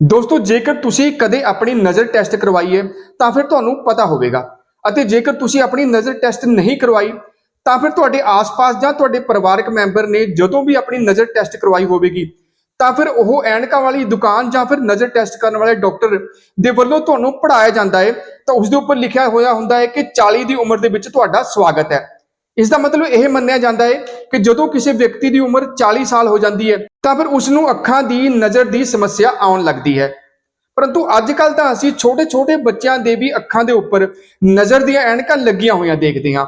ਦੋਸਤੋ, ਜੇਕਰ ਤੁਸੀਂ ਕਦੇ ਆਪਣੀ ਨਜ਼ਰ ਟੈਸਟ ਕਰਵਾਈ ਹੈ, ਤਾਂ ਫਿਰ ਤੁਹਾਨੂੰ ਪਤਾ ਹੋਵੇਗਾ। ਅਤੇ ਜੇਕਰ ਤੁਸੀਂ ਆਪਣੀ ਨਜ਼ਰ ਟੈਸਟ ਨਹੀਂ ਕਰਵਾਈ, ਤਾਂ ਫਿਰ ਤੁਹਾਡੇ ਆਸ-ਪਾਸ ਜਾਂ ਤੁਹਾਡੇ ਪਰਿਵਾਰਕ ਮੈਂਬਰ ਨੇ ਜਦੋਂ ਵੀ ਆਪਣੀ ਨਜ਼ਰ ਟੈਸਟ ਕਰਵਾਈ ਹੋਵੇਗੀ, ਤਾਂ ਫਿਰ ਉਹ ਐਨਕਾਂ ਵਾਲੀ ਦੁਕਾਨ ਜਾਂ ਫਿਰ ਨਜ਼ਰ ਟੈਸਟ ਕਰਨ ਵਾਲੇ ਡਾਕਟਰ ਦੇ ਵੱਲੋਂ ਤੁਹਾਨੂੰ ਪੜਾਇਆ ਜਾਂਦਾ ਹੈ। ਤਾਂ ਉਸ ਦੇ ਉੱਪਰ ਲਿਖਿਆ ਹੋਇਆ ਹੁੰਦਾ ਹੈ ਕਿ 40 ਦੀ ਉਮਰ ਦੇ ਵਿੱਚ ਤੁਹਾਡਾ ਸਵਾਗਤ ਹੈ। ਇਸ ਦਾ ਮਤਲਬ ਇਹ ਮੰਨਿਆ ਜਾਂਦਾ ਹੈ ਕਿ ਜਦੋਂ ਕਿਸੇ ਵਿਅਕਤੀ ਦੀ ਉਮਰ 40 ਸਾਲ ਹੋ ਜਾਂਦੀ ਹੈ, ਤਾਂ ਫਿਰ ਉਸ ਨੂੰ ਅੱਖਾਂ ਦੀ ਨਜ਼ਰ ਦੀ ਸਮੱਸਿਆ ਆਉਣ ਲੱਗਦੀ ਹੈ। ਪਰੰਤੂ ਅੱਜ ਕੱਲ ਤਾਂ ਅਸੀਂ ਛੋਟੇ-ਛੋਟੇ ਬੱਚਿਆਂ ਦੇ ਵੀ ਅੱਖਾਂ ਦੇ ਉੱਪਰ ਨਜ਼ਰ ਦੀਆਂ ਐਨਕਾਂ ਲੱਗੀਆਂ ਹੋਈਆਂ ਦੇਖਦੇ ਹਾਂ।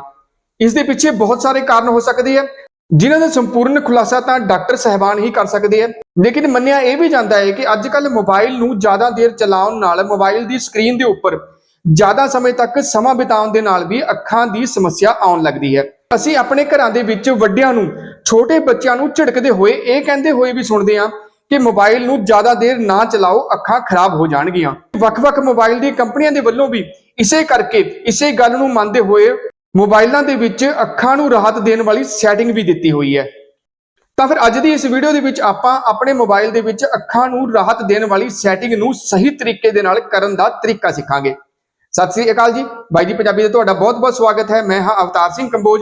ਇਸ ਦੇ ਪਿੱਛੇ ਬਹੁਤ ਸਾਰੇ ਕਾਰਨ ਹੋ ਸਕਦੇ ਹੈ। ਜਿਨ੍ਹਾਂ ਦਾ ਸੰਪੂਰਨ ਖੁਲਾਸਾ ਤਾਂ ਡਾਕਟਰ ਸਹਿਬਾਨ ਹੀ ਕਰ ਸਕਦੇ ਹੈ। ਲੇਕਿਨ ਮੰਨਿਆ ਇਹ ਵੀ ਜਾਂਦਾ ਹੈ ਕਿ ਅੱਜ ਕੱਲ ਮੋਬਾਈਲ ਨੂੰ ਜ਼ਿਆਦਾ ਦੇਰ ਚਲਾਉਣ ਨਾਲ ਮੋਬਾਈਲ ਦੀ ਸਕਰੀਨ ਦੇ ਉੱਪਰ ਜ਼ਿਆਦਾ ਸਮੇਂ ਤੱਕ ਸਮਾਂ ਬਿਤਾਉਣ ਦੇ ਨਾਲ ਵੀ ਅੱਖਾਂ ਦੀ ਸਮੱਸਿਆ ਆਉਣ ਲੱਗਦੀ ਹੈ। ਅਸੀਂ ਆਪਣੇ ਘਰਾਂ ਦੇ ਵਿੱਚ ਵੱਡਿਆਂ ਨੂੰ, ਛੋਟੇ ਬੱਚਿਆਂ ਨੂੰ ਝਿੜਕਦੇ ਹੋਏ ਇਹ ਕਹਿੰਦੇ ਹੋਏ ਵੀ ਸੁਣਦੇ ਹਾਂ ਕਿ ਮੋਬਾਈਲ ਨੂੰ ਜ਼ਿਆਦਾ ਦੇਰ ਨਾ ਚਲਾਓ, ਅੱਖਾਂ ਖਰਾਬ ਹੋ ਜਾਣਗੀਆਂ। ਵੱਖ-ਵੱਖ ਮੋਬਾਈਲ ਦੀ ਕੰਪਨੀਆਂ ਦੇ ਵੱਲੋਂ ਵੀ ਇਸੇ ਕਰਕੇ ਇਸੇ ਗੱਲ ਨੂੰ ਮੰਨਦੇ ਹੋਏ ਮੋਬਾਈਲਾਂ ਦੇ ਵਿੱਚ ਅੱਖਾਂ ਨੂੰ ਰਾਹਤ ਦੇਣ ਵਾਲੀ ਸੈਟਿੰਗ ਵੀ ਦਿੱਤੀ ਹੋਈ ਹੈ। ਤਾਂ ਫਿਰ ਅੱਜ ਦੀ ਇਸ ਵੀਡੀਓ ਦੇ ਵਿੱਚ ਆਪਾਂ ਆਪਣੇ ਮੋਬਾਈਲ ਦੇ ਵਿੱਚ ਅੱਖਾਂ ਨੂੰ ਰਾਹਤ ਦੇਣ ਵਾਲੀ ਸੈਟਿੰਗ ਨੂੰ ਸਹੀ ਤਰੀਕੇ ਦੇ ਨਾਲ ਕਰਨ ਦਾ ਤਰੀਕਾ ਸਿੱਖਾਂਗੇ। ਸਤਿ ਸ੍ਰੀ ਅਕਾਲ ਜੀ। ਬਾਈ ਜੀ ਪੰਜਾਬੀ ਦਾ ਤੁਹਾਡਾ ਬਹੁਤ-ਬਹੁਤ ਸਵਾਗਤ ਹੈ। ਮੈਂ ਹਾਂ ਅਵਤਾਰ ਸਿੰਘ ਕੰਬੋਜ।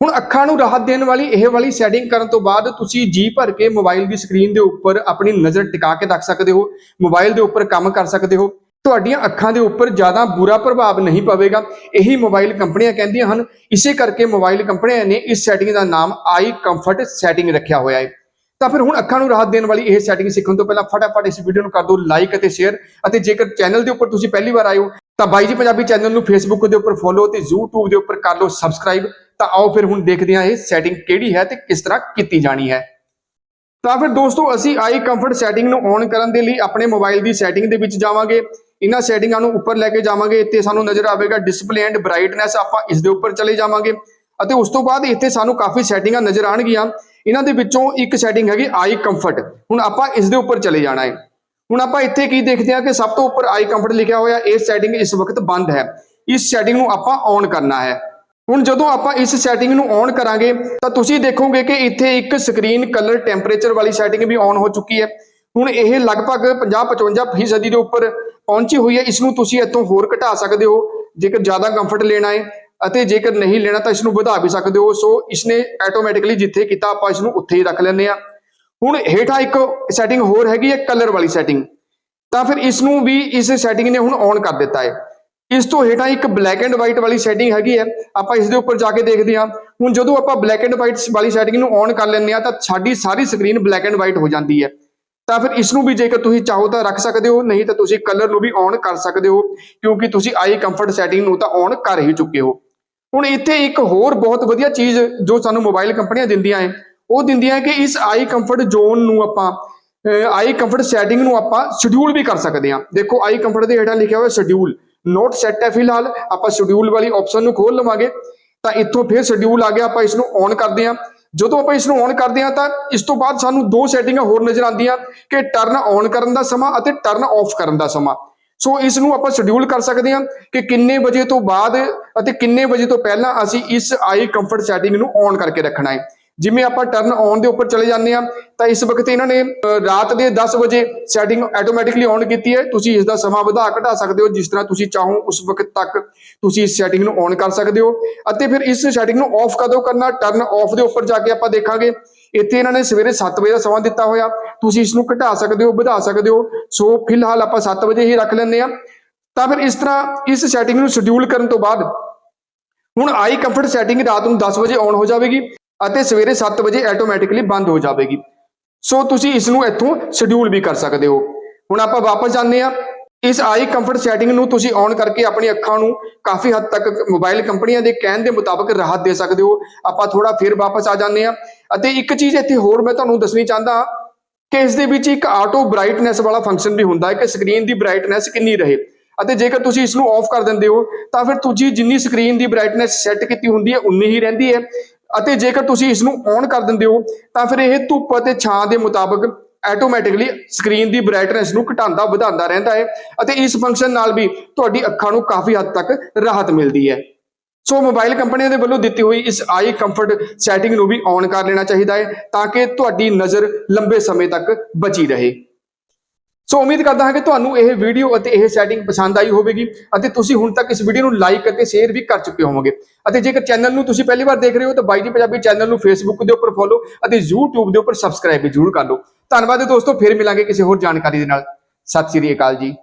ਹੁਣ ਅੱਖਾਂ ਨੂੰ ਰਾਹਤ ਦੇਣ ਵਾਲੀ, ਇਹ ਵਾਲੀ ਸੈਟਿੰਗ ਕਰਨ ਤੋਂ ਬਾਅਦ ਤੁਸੀਂ ਜੀ ਭਰ ਕੇ ਮੋਬਾਈਲ ਦੀ ਸਕਰੀਨ ਦੇ ਉੱਪਰ ਆਪਣੀ ਨਜ਼ਰ ਟਿਕਾ ਕੇ ਰੱਖ ਸਕਦੇ ਹੋ ਮੋਬਾਈਲ ਦੇ ਉੱਪਰ ਕੰਮ ਕਰ ਸਕਦੇ ਹੋ। ਤੁਹਾਡੀਆਂ ਅੱਖਾਂ ਦੇ ਉੱਪਰ ਜ਼ਿਆਦਾ ਬੁਰਾ ਪ੍ਰਭਾਵ ਨਹੀਂ ਪਵੇਗਾ। ਇਹੀ ਮੋਬਾਈਲ ਕੰਪਨੀਆਂ ਕਹਿੰਦੀਆਂ ਹਨ, ਇਸੇ ਕਰਕੇ ਮੋਬਾਈਲ ਕੰਪਨੀਆਂ ਨੇ ਇਸ ਸੈਟਿੰਗ ਦਾ ਨਾਮ ਆਈ ਕੰਫਰਟ ਸੈਟਿੰਗ ਰੱਖਿਆ ਹੋਇਆ ਹੈ। ਤਾਂ ਫਿਰ ਹੁਣ ਅੱਖਾਂ ਨੂੰ ਰਾਹਤ ਦੇਣ ਵਾਲੀ ਇਹ ਸੈਟਿੰਗ ਸਿੱਖਣ ਤੋਂ ਪਹਿਲਾਂ ਫਟਾਫਟ ਇਸ ਵੀਡੀਓ ਨੂੰ ਕਰ ਦਿਓ ਲਾਈਕ ਅਤੇ ਸ਼ੇਅਰ ਅਤੇ ਜੇਕਰ ਚੈਨਲ ਦੇ ਉੱਪਰ ਤੁਸੀਂ ਪਹਿਲੀ ਵਾਰ ਆਏ ਹੋ ਤਾਂ ਬਾਈ ਜੀ ਪੰਜਾਬੀ ਚੈਨਲ ਨੂੰ ਫੇਸਬੁੱਕ ਦੇ ਉੱਪਰ ਫੋਲੋ ਤੇ YouTube ਦੇ ਉੱਪਰ ਕਰ ਲਓ ਸਬਸਕ੍ਰਾਈਬ ਤਾਂ ਆਓ ਫਿਰ ਹੁਣ ਦੇਖਦੇ ਹਾਂ ਇਹ ਸੈਟਿੰਗ ਕਿਹੜੀ ਹੈ ਤੇ ਕਿਸ ਤਰ੍ਹਾਂ ਕੀਤੀ ਜਾਣੀ ਹੈ। ਤਾਂ ਫਿਰ ਦੋਸਤੋ, ਅਸੀਂ ਆਈ ਕੰਫਰਟ ਸੈਟਿੰਗ ਨੂੰ ਔਨ ਕਰਨ ਦੇ ਲਈ, ਆਪਣੇ ਮੋਬਾਈਲ ਦੀ ਸੈਟਿੰਗ ਦੇ ਵਿੱਚ ਜਾਵਾਂਗੇ। ਇਹਨਾਂ ਸੈਟਿੰਗਾਂ ਨੂੰ ਉੱਪਰ ਲੈ ਕੇ ਜਾਵਾਂਗੇ, ਇੱਥੇ ਸਾਨੂੰ ਨਜ਼ਰ ਆਵੇਗਾ ਡਿਸਪਲੇ ਐਂਡ ਬ੍ਰਾਈਟਨੈਸ ਆਪਾਂ ਇਸ ਦੇ ਉੱਪਰ ਚਲੇ ਜਾਵਾਂਗੇ। ਅਤੇ ਉਸ ਤੋਂ ਬਾਅਦ ਇੱਥੇ ਸਾਨੂੰ ਕਾਫੀ ਸੈਟਿੰਗਾਂ ਨਜ਼ਰ ਆਣਗੀਆਂ ਇਹਨਾਂ ਦੇ ਵਿੱਚੋਂ ਇੱਕ ਸੈਟਿੰਗ ਹੈਗੀ ਆਈ ਕੰਫਰਟ ਹੁਣ ਆਪਾਂ ਇਸ ਦੇ ਉੱਪਰ ਚਲੇ ਜਾਣਾ ਹੈ। ਹੁਣ ਆਪਾਂ ਇੱਥੇ ਕੀ ਦੇਖਦੇ ਹਾਂ ਕਿ ਸਭ ਤੋਂ ਉੱਪਰ ਆਈ ਕੰਫਰਟ ਲਿਖਿਆ ਹੋਇਆ ਇਹ ਸੈਟਿੰਗ ਇਸ ਵਕਤ ਬੰਦ ਹੈ। ਇਸ ਸੈਟਿੰਗ ਨੂੰ ਆਪਾਂ ਔਨ ਕਰਨਾ ਹੈ। ਹੁਣ ਜਦੋਂ ਆਪਾਂ ਇਸ ਸੈਟਿੰਗ ਨੂੰ ਔਨ ਕਰਾਂਗੇ, ਤਾਂ ਤੁਸੀਂ ਦੇਖੋਗੇ ਕਿ ਇੱਥੇ ਇੱਕ ਸਕਰੀਨ ਕਲਰ ਟੈਂਪਰੇਚਰ ਵਾਲੀ ਸੈਟਿੰਗ ਵੀ ਔਨ ਹੋ ਚੁੱਕੀ ਹੈ। ਹੁਣ ਇਹ ਲਗਭਗ 50-55 ਫੀਸਦੀ ਦੇ ਉੱਪਰ ਪਹੁੰਚੀ ਹੋਈ ਹੈ। ਇਸ ਨੂੰ ਤੁਸੀਂ ਇੱਥੋਂ ਹੋਰ ਘਟਾ ਸਕਦੇ ਹੋ। ਜੇਕਰ ਜ਼ਿਆਦਾ ਕੰਫਰਟ ਲੈਣਾ ਹੈ ਅਤੇ ਜੇਕਰ ਨਹੀਂ ਲੈਣਾ, ਤਾਂ ਇਸ ਨੂੰ ਵਧਾ ਵੀ ਸਕਦੇ ਹੋ। ਸੋ ਇਸਨੇ ਆਟੋਮੈਟਿਕਲੀ ਜਿੱਥੇ ਕੀਤਾ, ਆਪਾਂ ਇਸ ਨੂੰ ਉੱਥੇ ਹੀ ਰੱਖ ਲੈਂਦੇ ਆ ਹੁਣ ਹੇਠਾਂ ਇੱਕ ਸੈਟਿੰਗ ਹੋਰ ਹੈਗੀ ਹੈ ਕਲਰ ਵਾਲੀ ਸੈਟਿੰਗ ਤਾਂ ਫਿਰ ਇਸ ਨੂੰ ਵੀ ਇਸ ਸੈਟਿੰਗ ਨੇ ਹੁਣ ਔਨ ਕਰ ਦਿੱਤਾ ਹੈ। ਇਸ ਤੋਂ ਹੇਠਾਂ ਇੱਕ ਬਲੈਕ ਐਂਡ ਵਾਈਟ ਵਾਲੀ ਸੈਟਿੰਗ ਹੈਗੀ ਹੈ। ਆਪਾਂ ਇਸ ਦੇ ਉੱਪਰ ਜਾ ਕੇ ਦੇਖਦੇ ਹਾਂ। ਹੁਣ ਜਦੋਂ ਆਪਾਂ ਬਲੈਕ ਐਂਡ ਵਾਈਟ ਵਾਲੀ ਸੈਟਿੰਗ ਨੂੰ ਔਨ ਕਰ ਲੈਂਦੇ ਆ ਤਾਂ ਸਾਡੀ ਸਾਰੀ ਸਕਰੀਨ ਬਲੈਕ ਐਂਡ ਵਾਈਟ ਹੋ ਜਾਂਦੀ ਹੈ। ਤਾਂ ਫਿਰ ਇਸ ਨੂੰ ਵੀ ਜੇਕਰ ਤੁਸੀਂ ਚਾਹੋ ਤਾਂ ਰੱਖ ਸਕਦੇ ਹੋ, ਨਹੀਂ ਤਾਂ ਤੁਸੀਂ ਕਲਰ ਨੂੰ ਵੀ ਔਨ ਕਰ ਸਕਦੇ ਹੋ, ਕਿਉਂਕਿ ਤੁਸੀਂ ਆਈ ਕੰਫਰਟ ਸੈਟਿੰਗ ਨੂੰ ਤਾਂ ਔਨ ਕਰ ਹੀ ਚੁੱਕੇ ਹੋ। ਹੁਣ ਇੱਥੇ ਇੱਕ ਹੋਰ ਬਹੁਤ ਵਧੀਆ ਚੀਜ਼ ਜੋ ਸਾਨੂੰ ਮੋਬਾਈਲ ਕੰਪਨੀਆਂ ਦਿੰਦੀਆਂ ਹੈ ਉਹ ਦਿੰਦੀਆਂ ਕਿ ਇਸ ਆਈ ਕੰਫਰਟ ਜ਼ੋਨ ਨੂੰ ਆਪਾਂ ਆਈ ਕੰਫਰਟ ਸੈਟਿੰਗ ਨੂੰ ਆਪਾਂ ਸ਼ਡਿਊਲ ਵੀ ਕਰ ਸਕਦੇ ਹਾਂ। ਦੇਖੋ, ਆਈ ਕੰਫਰਟ ਦੇ ਹੇਠਾਂ ਲਿਖਿਆ ਹੋਇਆ ਸ਼ਡਿਊਲ ਨੋਟ ਸੈੱਟ ਹੈ ਫਿਲਹਾਲ, ਆਪਾਂ ਸ਼ਡਿਊਲ ਵਾਲੀ ਆਪਸ਼ਨ ਨੂੰ ਖੋਲ ਲਵਾਂਗੇ, ਤਾਂ ਇੱਥੋਂ ਫਿਰ ਸ਼ਡਿਊਲ ਆ ਗਿਆ, ਆਪਾਂ ਇਸ ਨੂੰ ਔਨ ਕਰਦੇ ਹਾਂ। ਜਦੋਂ ਆਪਾਂ ਇਸ ਨੂੰ ਔਨ ਕਰਦੇ ਹਾਂ, ਤਾਂ ਇਸ ਤੋਂ ਬਾਅਦ ਸਾਨੂੰ ਦੋ ਸੈਟਿੰਗਾਂ ਹੋਰ ਨਜ਼ਰ ਆਉਂਦੀਆਂ ਕਿ ਟਰਨ ਔਨ ਕਰਨ ਦਾ ਸਮਾਂ ਅਤੇ ਟਰਨ ਆਫ ਕਰਨ ਦਾ ਸਮਾਂ। ਸੋ ਇਸ ਨੂੰ ਆਪਾਂ ਸ਼ਡਿਊਲ ਕਰ ਸਕਦੇ ਹਾਂ ਕਿ ਕਿੰਨੇ ਵਜੇ ਤੋਂ ਬਾਅਦ ਅਤੇ ਕਿੰਨੇ ਵਜੇ ਤੋਂ ਪਹਿਲਾਂ ਅਸੀਂ ਇਸ ਆਈ ਕੰਫਰਟ ਸੈਟਿੰਗ ਨੂੰ ਔਨ ਕਰਕੇ ਰੱਖਣਾ ਹੈ। ਜਿਵੇਂ ਆਪਾਂ ਟਰਨ ਔਨ ਦੇ ਉੱਪਰ ਚਲੇ ਜਾਂਦੇ ਆ ਤਾਂ ਇਸ ਵਕਤ ਇਹਨਾਂ ਨੇ ਰਾਤ ਦੇ 10 ਵਜੇ ਸੈਟਿੰਗ ਆਟੋਮੈਟਿਕਲੀ ਔਨ ਕੀਤੀ ਹੈ। ਤੁਸੀਂ ਇਸ ਦਾ ਸਮਾਂ ਵਧਾ ਘਟਾ ਸਕਦੇ ਹੋ, ਜਿਸ ਤਰ੍ਹਾਂ ਤੁਸੀਂ ਚਾਹੋ, ਉਸ ਵਕਤ ਤੱਕ ਤੁਸੀਂ ਇਸ ਸੈਟਿੰਗ ਨੂੰ ਔਨ ਕਰ ਸਕਦੇ ਹੋ। ਅਤੇ ਫਿਰ ਇਸ ਸੈਟਿੰਗ ਨੂੰ ਆਫ ਕਦੋਂ ਕਰਨਾ? ਟਰਨ ਆਫ ਦੇ ਉੱਪਰ ਜਾ ਕੇ ਆਪਾਂ ਦੇਖਾਂਗੇ। ਇੱਥੇ ਇਹਨਾਂ ਨੇ ਸਵੇਰੇ 7 ਵਜੇ ਦਾ ਸਮਾਂ ਦਿੱਤਾ ਹੋਇਆ। ਤੁਸੀਂ ਇਸ ਨੂੰ ਘਟਾ ਸਕਦੇ ਹੋ, ਵਧਾ ਸਕਦੇ ਹੋ। ਸੋ ਫਿਲਹਾਲ ਆਪਾਂ 7 ਵਜੇ ਹੀ ਰੱਖ ਲੈਂਦੇ ਆ ਤਾਂ ਫਿਰ ਇਸ ਤਰ੍ਹਾਂ ਇਸ ਸੈਟਿੰਗ ਨੂੰ ਸ਼ਡਿਊਲ ਕਰਨ ਤੋਂ ਬਾਅਦ, ਹੁਣ ਆਈ ਕੰਫਰਟ ਸੈਟਿੰਗ ਰਾਤ ਨੂੰ 10 ਵਜੇ ਔਨ ਹੋ ਜਾਵੇਗੀ। ਅਤੇ ਸਵੇਰੇ 7 ਵਜੇ ਆਟੋਮੈਟਿਕਲੀ ਬੰਦ ਹੋ ਜਾਵੇਗੀ। ਸੋ ਤੁਸੀਂ ਇਸ ਨੂੰ ਇੱਥੋਂ ਸ਼ਡਿਊਲ ਵੀ ਕਰ ਸਕਦੇ ਹੋ। ਹੁਣ ਆਪਾਂ ਵਾਪਸ ਜਾਂਦੇ ਆ ਇਸ ਆਈ ਕੰਫਰਟ ਸੈਟਿੰਗ ਨੂੰ ਤੁਸੀਂ ਔਨ ਕਰਕੇ ਆਪਣੀ ਅੱਖਾਂ ਨੂੰ ਕਾਫੀ ਹੱਦ ਤੱਕ ਮੋਬਾਈਲ ਕੰਪਨੀਆਂ ਦੇ ਕਹਿਣ ਦੇ ਮੁਤਾਬਕ ਰਾਹਤ ਦੇ ਸਕਦੇ ਹੋ। ਆਪਾਂ ਥੋੜਾ ਫਿਰ ਵਾਪਸ ਆ ਜਾਂਦੇ ਆ ਅਤੇ ਇੱਕ ਚੀਜ਼ ਇੱਥੇ ਹੋਰ ਮੈਂ ਤੁਹਾਨੂੰ ਦੱਸਣੀ ਚਾਹੁੰਦਾ ਕਿ ਇਸ ਦੇ ਵਿੱਚ ਇੱਕ ਆਟੋ ਬ੍ਰਾਈਟਨੈਸ ਵਾਲਾ ਫੰਕਸ਼ਨ ਵੀ ਹੁੰਦਾ ਹੈ ਕਿ ਸਕਰੀਨ ਦੀ ਬ੍ਰਾਈਟਨੈਸ ਕਿੰਨੀ ਰਹੇ। ਅਤੇ ਜੇਕਰ ਤੁਸੀਂ ਇਸ ਨੂੰ ਆਫ ਕਰ ਦਿੰਦੇ ਹੋ, ਤਾਂ ਫਿਰ ਤੁਸੀਂ ਜਿੰਨੀ ਸਕਰੀਨ ਦੀ ਬ੍ਰਾਈਟਨੈਸ ਸੈੱਟ ਕੀਤੀ ਹੁੰਦੀ ਹੈ, ਉਨੀ ਹੀ ਰਹਿੰਦੀ ਹੈ। ਅਤੇ ਜੇਕਰ ਤੁਸੀਂ ਇਸ ਨੂੰ ਔਨ ਕਰ ਦਿੰਦੇ ਹੋ, ਤਾਂ ਫਿਰ ਇਹ ਧੁੱਪ ਅਤੇ ਛਾਂ ਦੇ ਮੁਤਾਬਕ ਆਟੋਮੈਟਿਕਲੀ ਸਕਰੀਨ ਦੀ ਬ੍ਰਾਈਟਨੈਸ ਨੂੰ ਘਟਾਉਂਦਾ, ਵਧਾਉਂਦਾ ਰਹਿੰਦਾ ਹੈ ਅਤੇ ਇਸ ਫੰਕਸ਼ਨ ਨਾਲ ਵੀ ਤੁਹਾਡੀ ਅੱਖਾਂ ਨੂੰ ਕਾਫੀ ਹੱਦ ਤੱਕ ਰਾਹਤ ਮਿਲਦੀ ਹੈ। ਸੋ ਮੋਬਾਈਲ ਕੰਪਨੀਆਂ ਦੇ ਵੱਲੋਂ ਦਿੱਤੀ ਹੋਈ ਇਸ ਆਈ ਕੰਫਰਟ ਸੈਟਿੰਗ ਨੂੰ ਵੀ ਔਨ ਕਰ ਲੈਣਾ ਚਾਹੀਦਾ ਹੈ ਤਾਂ ਕਿ ਤੁਹਾਡੀ ਨਜ਼ਰ ਲੰਬੇ ਸਮੇਂ ਤੱਕ ਬਚੀ ਰਹੇ। ਸੋ ਉਮੀਦ ਕਰਦਾ ਹਾਂ ਕਿ ਤੁਹਾਨੂੰ ਇਹ ਵੀਡੀਓ ਅਤੇ ਇਹ ਸੈਟਿੰਗ ਪਸੰਦ ਆਈ ਹੋਵੇਗੀ ਅਤੇ ਤੁਸੀਂ ਹੁਣ ਤੱਕ ਇਸ ਵੀਡੀਓ ਨੂੰ ਲਾਈਕ ਅਤੇ ਸ਼ੇਅਰ ਵੀ ਕਰ ਚੁੱਕੇ ਹੋਵੋਗੇ ਅਤੇ ਜੇਕਰ ਚੈਨਲ ਨੂੰ ਤੁਸੀਂ ਪਹਿਲੀ ਵਾਰ ਦੇਖ ਰਹੇ ਹੋ ਤਾਂ ਬਾਈ ਜੀ ਪੰਜਾਬੀ ਚੈਨਲ ਨੂੰ ਫੇਸਬੁੱਕ ਦੇ ਉੱਪਰ ਫੋਲੋ ਅਤੇ YouTube ਦੇ ਉੱਪਰ ਸਬਸਕ੍ਰਾਈਬ ਵੀ ਜ਼ਰੂਰ ਕਰ ਲਓ ਧੰਨਵਾਦ ਦੋਸਤੋ ਫਿਰ ਮਿਲਾਂਗੇ ਕਿਸੇ ਹੋਰ ਜਾਣਕਾਰੀ ਦੇ ਨਾਲ ਸਤਿ ਸ੍ਰੀ ਅਕਾਲ ਜੀ